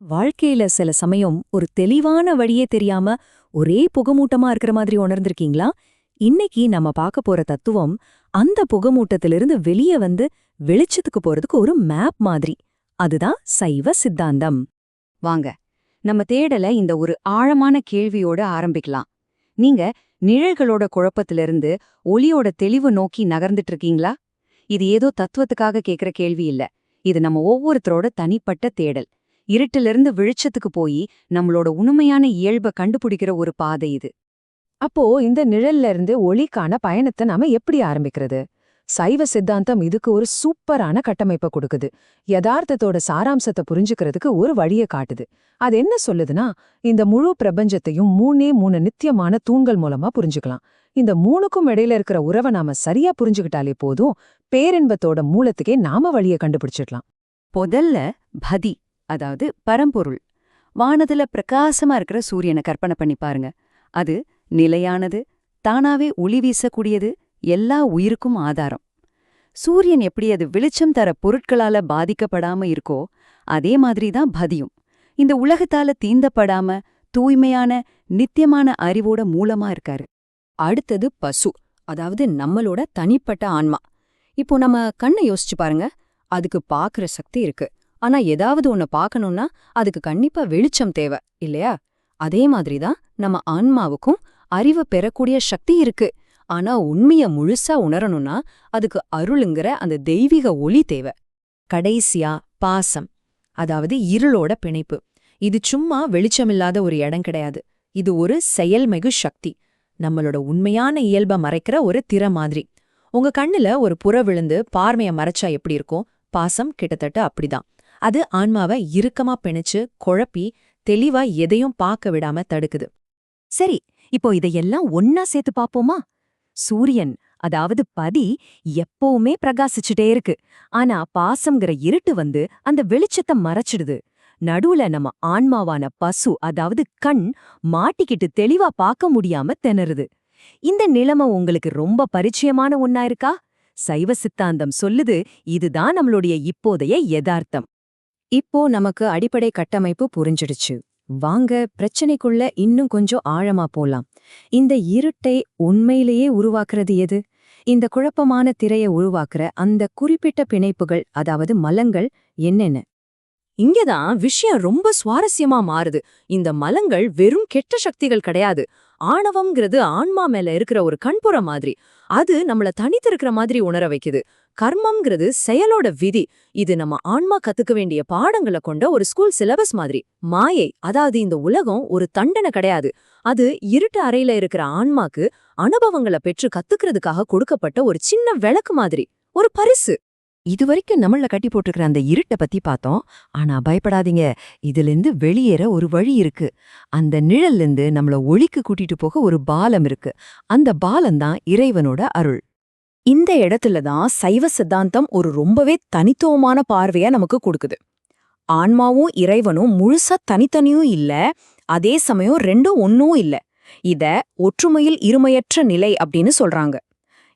வாழ்க்கையில சில சமயம் ஒரு தெளிவான வழியே தெரியாம ஒரே புகமூட்டமா இருக்கிற மாதிரி உணர்ந்திருக்கீங்களா? இன்னைக்கு நம்ம பார்க்க போற தத்துவம் அந்த புகமூட்டத்திலிருந்து வெளியே வந்து வெளிச்சத்துக்கு போறதுக்கு ஒரு மேப் மாதிரி. அதுதான் சைவ சித்தாந்தம். வாங்க நம்ம தேடல இந்த ஒரு ஆழமான கேள்வியோட ஆரம்பிக்கலாம். நீங்க நிழல்களோட குழப்பத்திலிருந்து ஒளியோட தெளிவு நோக்கி நகர்ந்துட்டு இருக்கீங்களா இது ஏதோ தத்துவத்துக்காக கேக்குற கேள்வி இல்ல. இது நம்ம ஒவ்வொருத்தரோட தனிப்பட்ட தேடல். இருட்டிலிருந்து வெளிச்சத்துக்கு போய் நம்மளோட உண்மையான இயல்பை கண்டுபிடிக்கிற ஒரு பாதை இது. அப்போ இந்த நிழல்ல இருந்து ஒளிக்கான பயணத்தை நாம எப்படி ஆரம்பிக்கிறது? சைவ சித்தாந்தம் இதுக்கு ஒரு சூப்பரான கட்டமைப்பை கொடுக்குது. யதார்த்தத்தோட சாராம்சத்தை புரிஞ்சுக்கிறதுக்கு ஒரு வழியை காட்டுது. அது என்ன சொல்லுதுன்னா இந்த முழு பிரபஞ்சத்தையும் மூணே மூணு நித்தியமான தூண்கள் மூலமா புரிஞ்சுக்கலாம். இந்த மூணுக்கும் இடையில இருக்கிற உறவை நாம சரியா புரிஞ்சுக்கிட்டாலே போதும் பேரின்பத்தோட மூலத்துக்கே நாம வழியை கண்டுபிடிச்சிடலாம். முதல்ல பதி. அதாவது பரம்பொருள். வானத்துல பிரகாசமா இருக்கிற சூரியனை கற்பனை பண்ணி பாருங்க. அது நிலையானது தானாவே ஒளி வீசக்கூடியது எல்லா உயிருக்கும் ஆதாரம். சூரியன் எப்படி அது வெளிச்சம் தர பொருட்களால பாதிக்கப்படாம இருக்கோ அதே மாதிரி தான் பதியும். இந்த உலகத்தால தீந்தப்படாம தூய்மையான நித்தியமான அறிவோட மூலமா இருக்காரு. அடுத்தது பசு அதாவது நம்மளோட தனிப்பட்ட ஆன்மா. இப்போ நம்ம கண்ணை யோசிச்சு பாருங்க அதுக்கு பாக்குற சக்தி இருக்கு. ஆனா ஏதாவது ஒன்ன பார்க்கணும்னா அதுக்கு கண்டிப்பா வெளிச்சம் தேவை இல்லையா? அதே மாதிரி தான் நம்ம ஆன்மாவுக்கும் அறிவை பெறக்கூடிய சக்தி இருக்கு. ஆனா உண்மைய முழுசா உணரணும்னா அதுக்கு அருளுங்கிற அந்த தெய்வீக ஒளி தேவை. கடைசியா பாசம் அதாவது இருளோட பிணைப்பு. இது சும்மா வெளிச்சமில்லாத ஒரு இடம் கிடையாது. இது ஒரு செயல்மிகு சக்தி. நம்மளோட உண்மையான இயல்ப மறைக்கிற ஒரு திற மாதிரி. உங்க கண்ணுல ஒரு புற விழுந்து பார்மைய மறைச்சா எப்படி இருக்கும்? பாசம் கிட்டத்தட்ட அப்படிதான். அது ஆன்மாவை இறுக்கமா பிணைச்சு குழப்பி தெளிவா எதையும் பார்க்க விடாம தடுக்குது. சரி இப்போ இதையெல்லாம் ஒன்னா சேர்த்து பாப்போமா சூரியன் அதாவது பதி எப்பவுமே பிரகாசிச்சுட்டே இருக்கு. ஆனா பாசம்ங்கிற இருட்டு வந்து அந்த வெளிச்சத்தை மறைச்சிடுது. நடுவுல நம்ம ஆன்மாவான பசு அதாவது கண் மாட்டிக்கிட்டு தெளிவா பார்க்க முடியாம திணறுது. இந்த நிலைமை உங்களுக்கு ரொம்ப பரிச்சயமான ஒன்னா இருக்கா? சைவ சித்தாந்தம் சொல்லுது இதுதான் நம்மளுடைய இப்போதைய யதார்த்தம். இப்போ நமக்கு அடிப்படை கட்டமைப்பு புரிஞ்சிடுச்சு. வாங்க பிரச்சனைக்குள்ள இன்னும் கொஞ்சம் ஆழமா போலாம். இந்த இருட்டை உண்மையிலேயே உருவாக்குறது எது? இந்த குழப்பமான திரையை உருவாக்குற அந்த குறிப்பிட்ட பிணைப்புகள் அதாவது மலங்கள் என்னென்ன? இங்கதான் விஷயம் ரொம்ப சுவாரஸ்யமா மாறுது. இந்த மலங்கள் வெறும் கெட்ட சக்திகள் கிடையாது. ஆணவம்ங்கிறது ஆன்மா மேல இருக்கிற ஒரு கண்புற மாதிரி. அது நம்மள தனித்திருக்கிற மாதிரி உணர வைக்குது. கர்மம்ங்கிறது செயலோட விதி. இது நம்ம ஆன்மா கத்துக்க வேண்டிய பாடங்களை கொண்ட ஒரு ஸ்கூல் சிலபஸ் மாதிரி. மாயை அதாவது இந்த உலகம் ஒரு தண்டனை கிடையாது. அது இருட்டு அறையில இருக்கிற ஆன்மாக்கு அனுபவங்களை பெற்று கத்துக்கிறதுக்காக கொடுக்கப்பட்ட ஒரு சின்ன விளக்கு மாதிரி. ஒரு பரிசு. இதுவரைக்கும் நம்மள கட்டி போட்டிருக்கிற அந்த இருட்டை பத்தி பார்த்தோம். ஆனா பயப்படாதீங்க. இதிலிருந்து வெளியேற ஒரு வழி இருக்கு. அந்த நிழல்லிருந்து நம்மள ஒளிக்கு கூட்டிட்டு போக ஒரு பாலம் இருக்கு. அந்த பாலம் தான் இறைவனோட அருள். இந்த இடத்துல தான் சைவ சித்தாந்தம் ஒரு ரொம்பவே தனித்துவமான பார்வையா நமக்கு கொடுக்குது. ஆன்மாவும் இறைவனும் முழுசா தனித்தனியும் இல்ல. அதே சமயம் ரெண்டும் ஒன்னும் இல்ல. இத ஒற்றுமையில் இருமையற்ற நிலை அப்படின்னு சொல்றாங்க.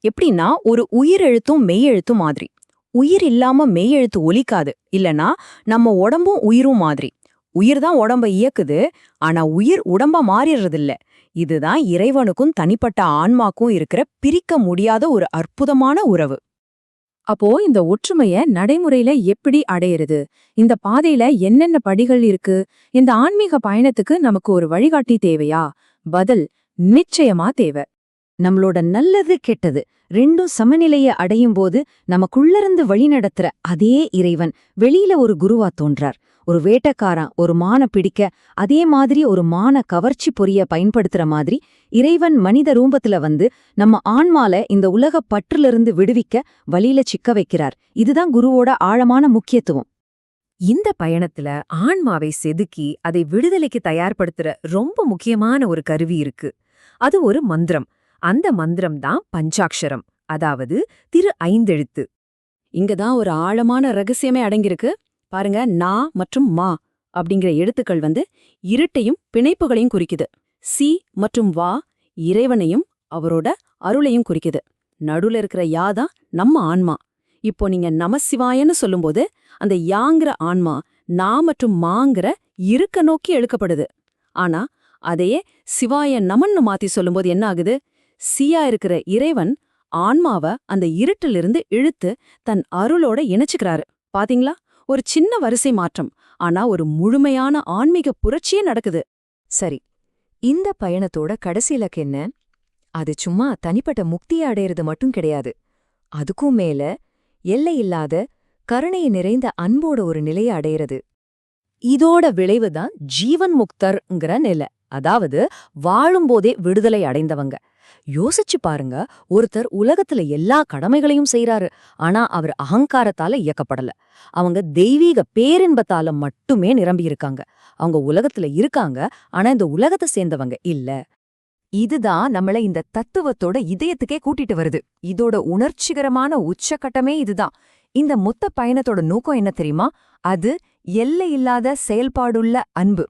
எப்படின்னா ஒரு உயிரெழுத்தும் மெய்யெழுத்தும் மாதிரி. உயிர் இல்லாம மெய்யெழுத்து ஒலிக்காது. இல்லனா நம்ம உடம்பும் உயிரும் மாதிரி. உயிர் தான் உடம்ப இயக்குது. ஆனா உயிர் உடம்ப மாறிடுறதில்ல இதுதான் இறைவனுக்கும் தனிப்பட்ட ஆன்மாக்கும் இருக்கிற பிரிக்க முடியாத ஒரு அற்புதமான உறவு. அப்போ இந்த ஒற்றுமைய நடைமுறையில எப்படி அடையிறது? இந்த பாதையில என்னென்ன படிகள் இருக்கு? இந்த ஆன்மீக பயணத்துக்கு நமக்கு ஒரு வழிகாட்டி தேவையா? பதில் நிச்சயமா தேவை. நம்மளோட நல்லது கெட்டது. ரெண்டும் சமநிலைய அடையும் போது நமக்குள்ளிருந்து வழிநடத்துற அதே இறைவன் வெளியில ஒரு குருவா தோன்றார். ஒரு வேட்டக்காரன் ஒரு மான பிடிக்க அதே மாதிரி ஒரு மான கவர்ச்சி பொரிய பயன்படுத்துற மாதிரி இறைவன் மனித ரூபத்துல வந்து நம்ம ஆன்மால இந்த உலக பற்றிலிருந்து விடுவிக்க வழியில சிக்க வைக்கிறார். இதுதான் குருவோட ஆழமான முக்கியத்துவம். இந்த பயணத்துல ஆன்மாவை செதுக்கி அதை விடுதலைக்கு தயார்படுத்துற ரொம்ப முக்கியமான ஒரு கருவி இருக்கு. அது ஒரு மந்திரம். அந்த மந்திரம் தான் பஞ்சாட்சரம் அதாவது திரு ஐந்தெழுத்து. இங்கதான் ஒரு ஆழமான ரகசியமே அடங்கியிருக்கு. பாருங்க நா மற்றும் மா அப்படிங்கிற எழுத்துக்கள் வந்து இருட்டையும் பிணைப்புகளையும் குறிக்குது. சி மற்றும் வா இறைவனையும் அவரோட அருளையும் குறிக்குது. நடுல இருக்கிற யா தான் நம்ம ஆன்மா. இப்போ நீங்க நமசிவாயன்னு சொல்லும்போது அந்த யாங்கிற ஆன்மா நா மற்றும் மாங்கிற இருக்க நோக்கி எழுக்கப்படுது ஆனா அதையே சிவாய நமன்னு மாத்தி சொல்லும்போது என்ன ஆகுது? சியா இருக்கிற இறைவன் ஆன்மாவ அந்த இருட்டிலிருந்து இழுத்து தன் அருளோட இணைச்சுக்கிறாரு. பாத்தீங்களா? ஒரு சின்ன வரிசை மாற்றம். ஆனா ஒரு முழுமையான ஆன்மீக புரட்சியே நடக்குது. சரி இந்த பயணத்தோட கடைசி இலக்கு என்ன? அது சும்மா தனிப்பட்ட முக்தியை அடையிறது மட்டும் கிடையாது. அதுக்கும் மேல எல்லையில்லாத கருணையை நிறைந்த அன்போட ஒரு நிலையை அடையிறது. இதோட விளைவுதான் ஜீவன் முக்தர்ங்கிற நிலை. அதாவது வாழும்போதே விடுதலை அடைந்தவங்க. யோசிச்சு பாருங்க ஒருத்தர் உலகத்துல எல்லா கடமைகளையும் செய்யறாரு ஆனா அவர் அகங்காரத்தால இயக்கப்படல. அவங்க தெய்வீக பேரின்பத்தால மட்டுமே நிரம்பி இருக்காங்க. அவங்க உலகத்துல இருக்காங்க ஆனா இந்த உலகத்தை சேர்ந்தவங்க இல்ல. இதுதான் நம்மள இந்த தத்துவத்தோட இதயத்துக்கே கூட்டிட்டு வருது. இதோட உணர்ச்சிகரமான உச்சக்கட்டமே இதுதான். இந்த மொத்த பயணத்தோட நோக்கம் என்ன தெரியுமா? அது எல்லையில்லாத செயல்பாடுள்ள அன்பு.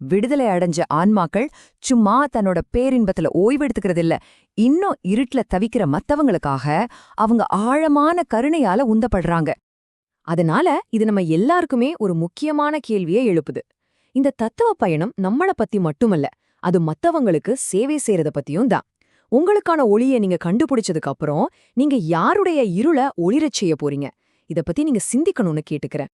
விடுதலை அடைஞ்ச ஆன்மாக்கள் சும்மா தன்னோட பேரின்பத்துல ஓய்வெடுத்துக்கிறது இல்ல இன்னும் இருட்டுல தவிக்கிற மத்தவங்களுக்காக அவங்க ஆழமான கருணையால உந்தப்படுறாங்க. அதனால இது நம்ம எல்லாருக்குமே ஒரு முக்கியமான கேள்வியை எழுப்புது. இந்த தத்துவ பயணம் நம்மள பத்தி மட்டுமல்ல அது மத்தவங்களுக்கு சேவை செய்யறத பத்தியும் தான். உங்களுக்கான ஒளியை நீங்க கண்டுபிடிச்சதுக்கு அப்புறம் நீங்க யாருடைய இருள ஒளிரச் செய்ய போறீங்க? இத பத்தி நீங்க சிந்திக்கணும்னு கேட்டுக்கிறேன்.